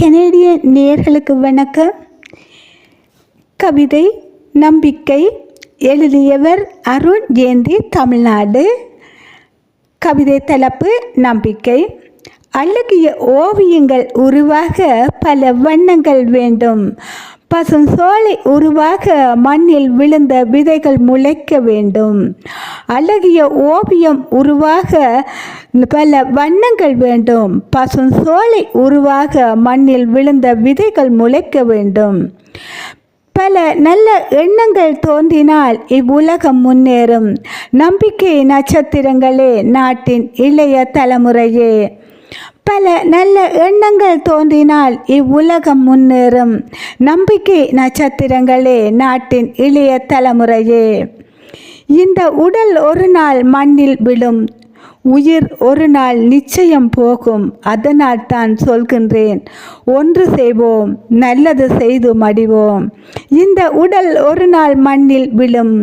கெனடிய நேர்களுக்கு வணக்கம். கவிதை நம்பிக்கை எழுதியவர் அருண் ஜெயந்தி தமிழ்நாடு. கவிதை தலைப்பு நம்பிக்கை. அழகிய ஓவியங்கள் உருவாக பல வண்ணங்கள் வேண்டும். பசும் சோலை உருவாக மண்ணில் விழுந்த விதைகள் முளைக்க வேண்டும். அழகிய ஓவியம் உருவாக பல வண்ணங்கள் வேண்டும். பசும் சோலை உருவாக மண்ணில் விழுந்த விதைகள் முளைக்க வேண்டும். பல நல்ல எண்ணங்கள் தோன்றினால் இவ்வுலகம் முன்னேறும். நம்பிக்கை நட்சத்திரங்களே நாட்டின் இளைய தலைமுறையே. பல நல்ல எண்ணங்கள் தோன்றினால் இவ்வுலகம் முன்னேறும். நம்பிக்கை நட்சத்திரங்களே நாட்டின் இளைய தலைமுறையே. இந்த உடல் ஒரு நாள் மண்ணில் விழும். உயிர் ஒரு நாள் நிச்சயம் போகும் அதனால் தான் சொல்கின்றேன். ஒன்று செய்வோம் நல்லது செய்து மடிவோம். இந்த உடல் ஒரு நாள் மண்ணில் விழும்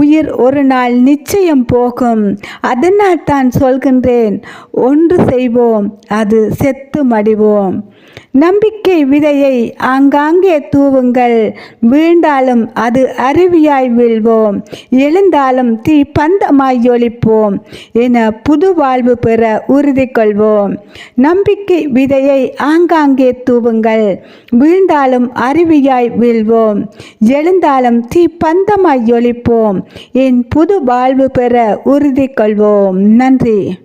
உயிர் ஒரு நாள் நிச்சயம் போகும் அதனால் தான் சொல்கின்றேன். ஒன்று செய்வோம் அது செத்து மடிவோம். நம்பிக்கை விதையை ஆங்காங்கே தூவுங்கள் வீண்டாலும் அது அருவியாய் வீழ்வோம் எழுந்தாலும் தீ பந்தமாய் ஒழிப்போம் என புது வாழ்வு பெற உறுதி கொள்வோம். நம்பிக்கை விதையை ஆங்காங்கே தூவுங்கள். வீழ்ந்தாலும் அருவியாய் வீழ்வோம். எழுந்தாலும் தீ பந்தமாய் ஒழிப்போம் என் புது வாழ்வு பெற உறுதி கொள்வோம். நன்றி.